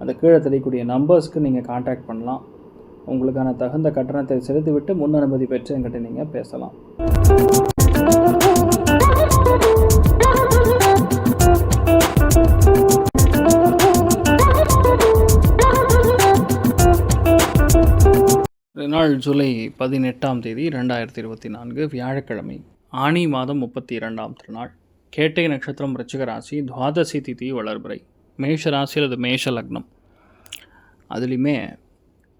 அந்த கீழே தெரியக்கூடிய நம்பர்ஸ்க்கு நீங்கள் காண்டாக்ட் பண்ணலாம். உங்களுக்கான தகுந்த கட்டணத்தை செலுத்திவிட்டு முன் அனுமதி பெற்று என்கிட்ட நீங்கள் பேசலாம். நாள் ஜூலை பதினெட்டாம் தேதி ரெண்டாயிரத்தி இருபத்தி நான்கு வியாழக்கிழமை ஆனி மாதம் முப்பத்தி இரண்டாம் திருநாள் கேட்டை நட்சத்திரம் ரிச்சிகராசி துவாதசி திதி வளர்பிறை. மேஷ ராசி அல்லது மேஷ லக்னம். அதுலேயுமே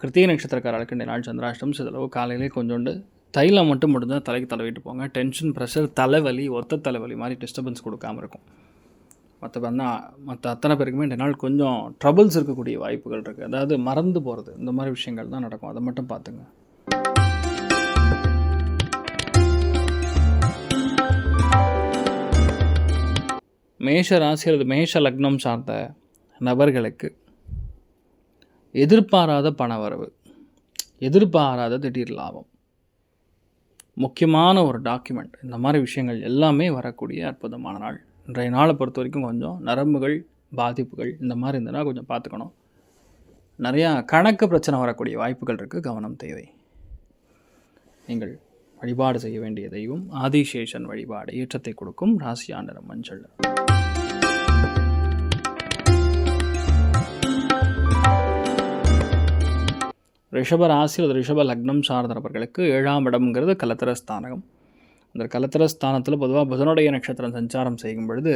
கிருத்திகை நட்சத்திரக்காரர்களுக்கு இந்த நாள் சந்திராஷ்டம் சிதளவு காலையிலே கொஞ்சோண்டு தைலம் மட்டும் முடிஞ்சால் தலைக்கு தடவிட்டு போங்க. டென்ஷன் ப்ரெஷர் தலைவலி ஒத்த தலைவலி மாதிரி டிஸ்டர்பன்ஸ் கொடுக்காம இருக்கும். மற்ற பார்த்தா மற்ற அத்தனை பேருக்குமே இந்த நாள் கொஞ்சம் ட்ரபிள்ஸ் இருக்கக்கூடிய வாய்ப்புகள் இருக்குது அதாவது மறந்து போகிறது இந்த மாதிரி விஷயங்கள் தான் நடக்கும். அதை மட்டும் பார்த்துங்க. மேஷ ராசி அல்லது மேஷ லக்னம் சார்ந்த நபர்களுக்கு எதிர்பாராத பணவரவு எதிர்பாராத திடீர் லாபம் முக்கியமான ஒரு டாக்குமெண்ட் இந்த மாதிரி விஷயங்கள் எல்லாமே வரக்கூடிய அற்புதமான நாள். இன்றைய நாளை பொறுத்த வரைக்கும் கொஞ்சம் நரம்புகள் பாதிப்புகள் இந்த மாதிரி இருந்ததுன்னா கொஞ்சம் பார்த்துக்கணும். நிறையா கணக்கு பிரச்சனை வரக்கூடிய வாய்ப்புகள் இருக்குது கவனம் தேவை. நீங்கள் வழிபாடு செய்ய வேண்டிய தெய்வம் ஆதிசேஷன் வழிபாடு ஏற்றத்தை கொடுக்கும் ராசியாண்டரம் மஞ்சள் ரிஷப ராசி அல்லது ரிஷப லக்னம் சார்ந்தவர்களுக்கு ஏழாம் இடம்ங்கிறது கலத்திர ஸ்தானகம். அந்த கலத்திர ஸ்தானத்தில் பொதுவாக புதனுடைய நட்சத்திரம் சஞ்சாரம் செய்யும் பொழுது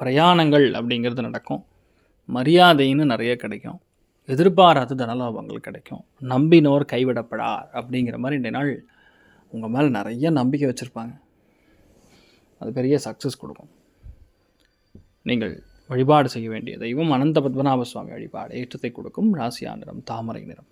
பிரயாணங்கள் அப்படிங்கிறது நடக்கும். மரியாதைன்னு நிறைய கிடைக்கும். எதிர்பாராத தனலாபங்கள் கிடைக்கும். நம்பினோர் கைவிடப்படார் அப்படிங்கிற மாதிரி இந்த நாள் உங்கள் மேலே நிறைய நம்பிக்கை வச்சுருப்பாங்க. அது பெரிய சக்ஸஸ் கொடுக்கும். நீங்கள் வழிபாடு செய்ய வேண்டிய தெய்வம் அனந்த பத்மநாப சுவாமி வழிபாடு. ஏற்றத்தை கொடுக்கும் ராசியா நிறம் தாமரை நிறம்.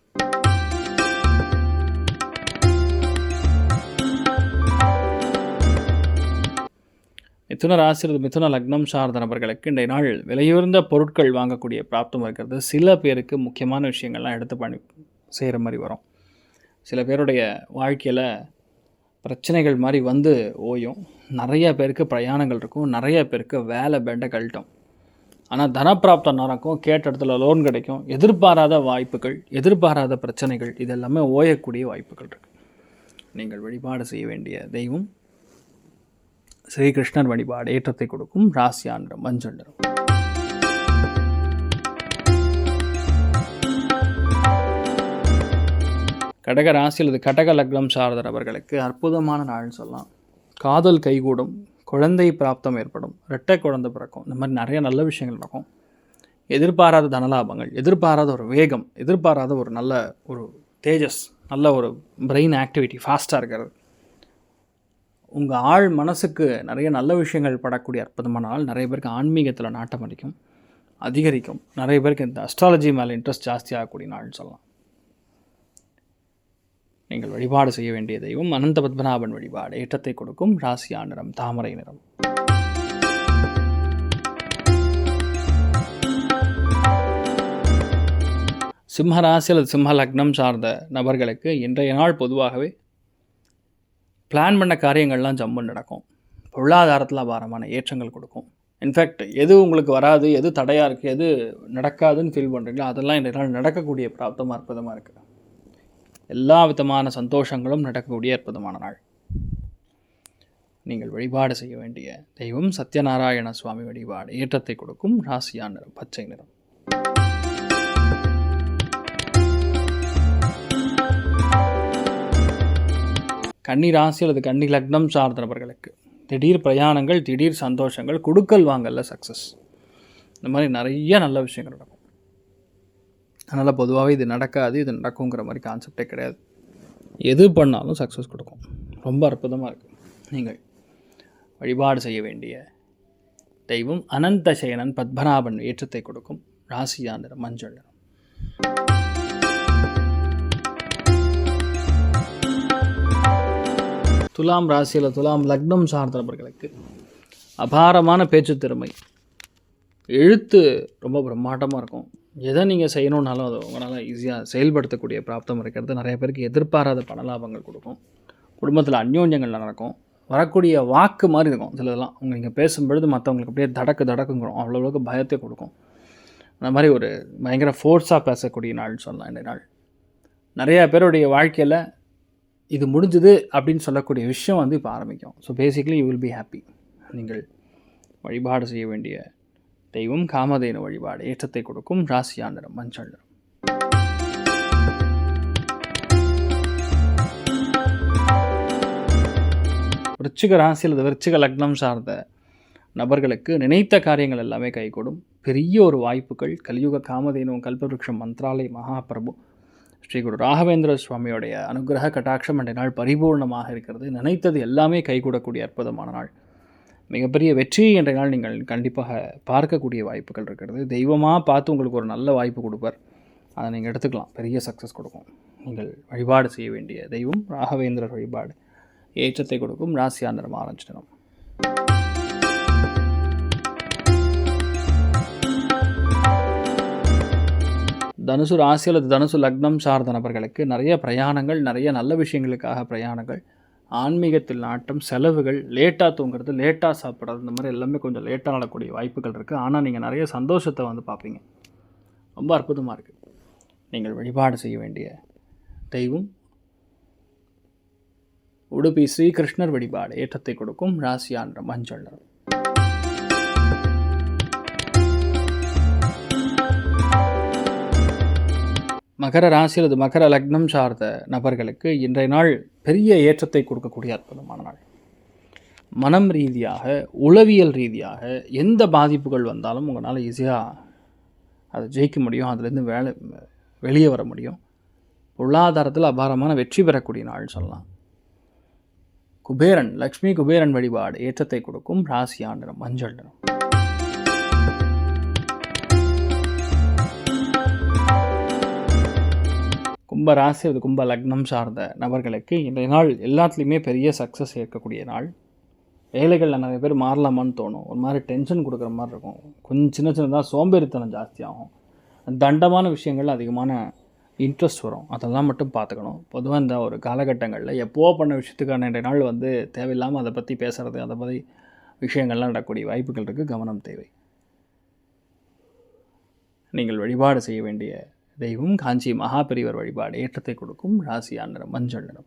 மிதுன ராசி மிதுன லக்னம் சார்ந்த நபர்களுக்கு இன்றைய நாள் விலையுயர்ந்த பொருட்கள் வாங்கக்கூடிய பிராப்தம் இருக்கிறது. சில பேருக்கு முக்கியமான விஷயங்கள்லாம் எடுத்து பண்ணி செய்கிற மாதிரி வரும். சில பேருடைய வாழ்க்கையில் பிரச்சனைகள் மாதிரி வந்து ஓயும். நிறைய பேருக்கு பிரயாணங்கள் இருக்கும். நிறைய பேருக்கு வேலை பெண்டை கழட்டும். ஆனால் தனப்பிராப்தம் நடக்கும் கேட்ட இடத்துல லோன் கிடைக்கும். எதிர்பாராத வாய்ப்புகள் எதிர்பாராத பிரச்சனைகள் இதெல்லாமே ஓயக்கூடிய வாய்ப்புகள் இருக்குது நீங்கள் வழிபாடு செய்ய வேண்டிய தெய்வம் ஸ்ரீகிருஷ்ணர் வழிபாடு ஏற்றத்தை கொடுக்கும் ராசியான்ற மஞ்சண்டரம் கடக ராசி அல்லது கடக லக்னம் சார்ந்த அவர்களுக்கு அற்புதமான நாள்னு சொல்லலாம். காதல் கைகூடும் குழந்தை பிராப்தம் ஏற்படும் ரெட்டை குழந்தை பிறக்கும் இந்த மாதிரி நிறைய நல்ல விஷயங்கள் நடக்கும். எதிர்பாராத தனலாபங்கள் எதிர்பாராத ஒரு வேகம் எதிர்பாராத ஒரு நல்ல ஒரு தேஜஸ் நல்ல ஒரு பிரெயின் ஆக்டிவிட்டி ஃபாஸ்ட்டாக இருக்கிறது. உங்கள் ஆள் மனசுக்கு நிறைய நல்ல விஷயங்கள் படக்கூடிய அற்புதமான ஆள் நிறைய பேருக்கு ஆன்மீகத்தில் நாட்டம் அடிக்கும் அதிகரிக்கும் நிறைய பேருக்கு இந்த அஸ்ட்ராலஜி மேலே இன்ட்ரெஸ்ட் ஜாஸ்தியாகக்கூடிய நாள்னு சொல்லலாம். நீங்கள் வழிபாடு செய்ய வேண்டிய தெய்வம் அனந்த பத்மநாபன் வழிபாடு. ஏற்றத்தை கொடுக்கும் ராசியா நிறம் தாமரை நிறம். சிம்மராசி அல்லது சிம்ம லக்னம் சார்ந்த நபர்களுக்கு இன்றைய நாள் பொதுவாகவே பிளான் பண்ண காரியங்கள்லாம் ஜம்முன்னு நடக்கும். பொருளாதாரத்தில் அபாரமான ஏற்றங்கள் கொடுக்கும். இன்ஃபேக்ட் எது உங்களுக்கு வராது எது தடையாக இருக்குது எது நடக்காதுன்னு ஃபீல் பண்ணுறீங்களோ அதெல்லாம் இன்றைய நாள் நடக்கக்கூடிய பிராப்தமாக அற்புதமாக இருக்குது எல்லா விதமான சந்தோஷங்களும் நடக்கக்கூடிய அற்புதமான நாள். நீங்கள் வழிபாடு செய்ய வேண்டிய தெய்வம் சத்யநாராயண சுவாமி வழிபாடு ஏற்றத்தை கொடுக்கும் ராசியா நிறம் பச்சை நிறம். கன்னி ராசி அல்லது கன்னி லக்னம் சார்ந்த நபர்களுக்கு திடீர் பிரயாணங்கள் திடீர் சந்தோஷங்கள் கொடுக்கல் வாங்கல சக்ஸஸ் இந்த மாதிரி நிறைய நல்ல விஷயங்கள் நடக்கும். அதனால் பொதுவாகவே இது நடக்காது இது நடக்குங்கிற மாதிரி கான்செப்டே கிடையாது. எது பண்ணாலும் சக்ஸஸ் கொடுக்கும். ரொம்ப அற்புதமாக இருக்குது நீங்கள் வழிபாடு செய்ய வேண்டிய தெய்வம் அனந்தசயனன் பத்மநாபன் ஏற்றத்தை கொடுக்கும். ராசியாந்திரம் மஞ்சள் துலாம் ராசியில் துலாம் லக்னம் சார்ந்தவர்களுக்கு அபாரமான பேச்சு திறமை. எழுத்து ரொம்ப பிரம்மாண்டமாக இருக்கும். எதை நீங்கள் செய்யணுன்னாலும் அது உங்களால் ஈஸியாக செயல்படுத்தக்கூடிய பிராப்தம் இருக்கிறது. நிறைய பேருக்கு எதிர்பாராத பணலாபங்கள் கொடுக்கும். குடும்பத்தில் அந்யோன்யங்கள் நடக்கும். வரக்கூடிய வாக்கு மாதிரி இருக்கும் சிலதெல்லாம். அவங்க நீங்கள் பேசும்பொழுது மற்றவங்களுக்கு அப்படியே தடக்கு தடக்குங்கிறோம். அவ்வளோவுக்கு பயத்தை கொடுக்கும். அந்த மாதிரி ஒரு பயங்கர ஃபோர்ஸாக பேசக்கூடிய நாள் சொல்லலாம் இந்த நாள். நிறையா பேருடைய வாழ்க்கையில் இது முடிஞ்சுது அப்படின்னு சொல்லக்கூடிய விஷயம் வந்து இப்போ ஆரம்பிக்கும். So basically you will be happy நீங்கள் வழிபாடு செய்ய வேண்டிய தெய்வம் காமதேனு வழிபாடு ஏற்றத்தை கொடுக்கும் ராசியா நிறம் மஞ்சள் நிறம். விருச்சிக ராசி அல்லது விருச்சிக லக்னம் சார்ந்த நபர்களுக்கு நினைத்த காரியங்கள் எல்லாமே கைகூடும். பெரிய ஒரு வாய்ப்புகள் கலியுக காமதேனும் கல்பவருஷம் மந்த்ராலய மகாபிரபு ஸ்ரீ குரு ராகவேந்திர சுவாமியோடைய அனுகிரக கட்டாட்சம் என்ற நாள் பரிபூர்ணமாக இருக்கிறது. நினைத்தது எல்லாமே கைகூடக்கூடிய அற்புதமான நாள். மிகப்பெரிய வெற்றி என்ற நாள் நீங்கள் கண்டிப்பாக பார்க்கக்கூடிய வாய்ப்புகள் இருக்கிறது. தெய்வமாக பார்த்து உங்களுக்கு ஒரு நல்ல வாய்ப்பு கொடுப்பார். அதை நீங்கள் எடுத்துக்கலாம். பெரிய சக்ஸஸ் கொடுக்கும். நீங்கள் வழிபாடு செய்ய வேண்டிய தெய்வம் ராகவேந்திரர் வழிபாடு. ஏற்றத்தை கொடுக்கும் ராசியாந்திரம் ஆரஞ்சினம் தனுசு ராசி அல்லது தனுசு லக்னம் சார்ந்த நபர்களுக்கு நிறைய பிரயாணங்கள் நிறைய நல்ல விஷயங்களுக்காக பிரயாணங்கள். ஆன்மீகத்தில் நாட்டம் செலவுகள் லேட்டாக தூங்குறது லேட்டாக சாப்பிட்றது இந்த மாதிரி எல்லாமே கொஞ்சம் லேட்டாக நடக்கூடிய வாய்ப்புகள் இருக்குது ஆனால் நீங்கள் நிறைய சந்தோஷத்தை வந்து பார்ப்பீங்க. ரொம்ப அற்புதமாக இருக்குது நீங்கள் வழிபாடு செய்ய வேண்டிய தெய்வம் உடுப்பி ஸ்ரீகிருஷ்ணர் வழிபாடு ஏற்றத்தை கொடுக்கும் ராசியான்ற மஞ்சள் நிறம் மகர ராசியில் அல்லது மகர லக்னம் சார்ந்த நபர்களுக்கு இன்றைய நாள் பெரிய ஏற்றத்தை கொடுக்கக்கூடிய அற்புதமான நாள். மனம் ரீதியாக உளவியல் ரீதியாக எந்த பாதிப்புகள் வந்தாலும் உங்களால் ஈஸியாக அதை ஜெயிக்க முடியும். அதுலேருந்து வேலை வெளியே வர முடியும். பொருளாதாரத்தில் அபாரமான வெற்றி பெறக்கூடிய நாள் சொல்லலாம். குபேரன் லக்ஷ்மி குபேரன் வழிபாடு ஏற்றத்தை கொடுக்கும். ராசி ஆண்டினம் மஞ்சள் நிறம். கும்ப ராசி அது கும்ப லக்னம் சார்ந்த நபர்களுக்கு இன்றைய நாள் எல்லாத்துலேயுமே பெரிய சக்ஸஸ் இருக்கக்கூடிய நாள். வேலைகளில் நிறைய பேர் மாறலாமான்னு தோணும். ஒரு மாதிரி டென்ஷன் கொடுக்குற மாதிரி இருக்கும். கொஞ்சம் சின்ன சின்னதாக சோம்பேறித்தனம் ஜாஸ்தியாகும். தண்டமான விஷயங்கள் அதிகமான இன்ட்ரெஸ்ட் வரும். அதெல்லாம் மட்டும் பார்த்துக்கணும். பொதுவாக இந்த ஒரு காலகட்டங்களில் எப்போ பண்ண விஷயத்துக்கான இன்றைய நாள் வந்து தேவையில்லாமல் அதை பற்றி பேசுகிறது அதை பற்றி விஷயங்கள்லாம் நடக்கக்கூடிய வாய்ப்புகள் இருக்குது கவனம் தேவை. நீங்கள் வழிபாடு செய்ய வேண்டிய தெய்வம் காஞ்சி மகாபெரிவர் வழிபாடு ஏற்றத்தை கொடுக்கும் ராசியா நிறம் மஞ்சள் நிறம்.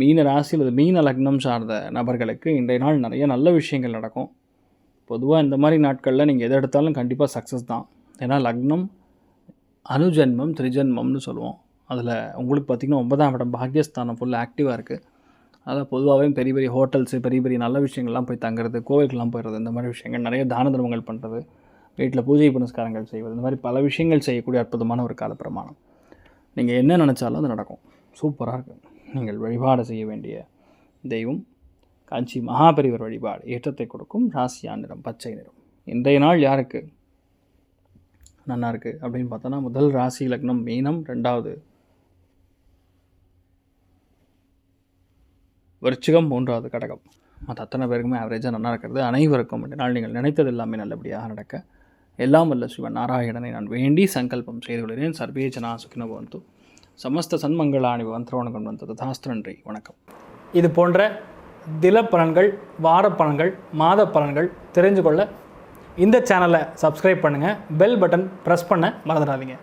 மீன ராசி அல்லது மீன லக்னம் சார்ந்த நபர்களுக்கு இன்றைய நாள் நிறைய நல்ல விஷயங்கள் நடக்கும். பொதுவாக இந்த மாதிரி நாட்களில் நீங்கள் எதை எடுத்தாலும் கண்டிப்பாக சக்ஸஸ் தான். ஏன்னா லக்னம் அனுஜன்மம் திரிஜன்மம்னு சொல்லுவோம். அதில் உங்களுக்கு பார்த்திங்கன்னா ஒன்பதாம் இடம் பாக்யஸ்தானம் ஃபுல்லாக ஆக்டிவாக இருக்குது அதான் பொதுவாகவே பெரிய பெரிய ஹோட்டல்ஸு பெரிய பெரிய நல்ல விஷயங்கள்லாம் போய் தங்குறது கோவிலுக்கெல்லாம் போயிடுறது இந்த மாதிரி விஷயங்கள் நிறைய தான தர்மங்கள் பண்ணுறது வீட்டில் பூஜை புனஸ்காரங்கள் செய்வது இந்த மாதிரி பல விஷயங்கள் செய்யக்கூடிய அற்புதமான ஒரு கால பிரமாணம் நீங்கள் என்ன நினச்சாலும் அது நடக்கும். சூப்பராக இருக்கும் நீங்கள் வழிபாடு செய்ய வேண்டிய தெய்வம் காஞ்சி மகாபெரிவர் வழிபாடு ஏற்றத்தை கொடுக்கும் ராசியா நிறம் பச்சை நிறம். இன்றைய நாள் யாருக்கு? நல்லா இருக்குது அப்படின்னு பார்த்தோன்னா முதல் ராசி லக்னம் மீனம் ரெண்டாவது விருச்சிகம் மூன்றாவது கடகம். மற்ற அத்தனை பேருக்குமே ஆவரேஜாக நல்லா இருக்கிறது. அனைவருக்கும் நாள் நீங்கள் நினைத்தது எல்லாமே நல்லபடியாக நடக்க. எல்லாம் வல்ல சிவன் நாராயணனை நான் வேண்டி சங்கல்பம் செய்து கொள்கிறேன். சர்வே ஜனா சுக்கினோ சமஸ்த சன்மங்களாணி வந்திரவணம் வந்தது தாஸ்து நன்றி வணக்கம். இது போன்ற தில பலன்கள் வார பலன்கள் மாத பலன்கள் தெரிஞ்சு கொள்ள இந்த சேனலை சப்ஸ்கிரைப் பண்ணுங்கள் பெல் பட்டன் ப்ரெஸ் பண்ண மறந்துடாதீங்க.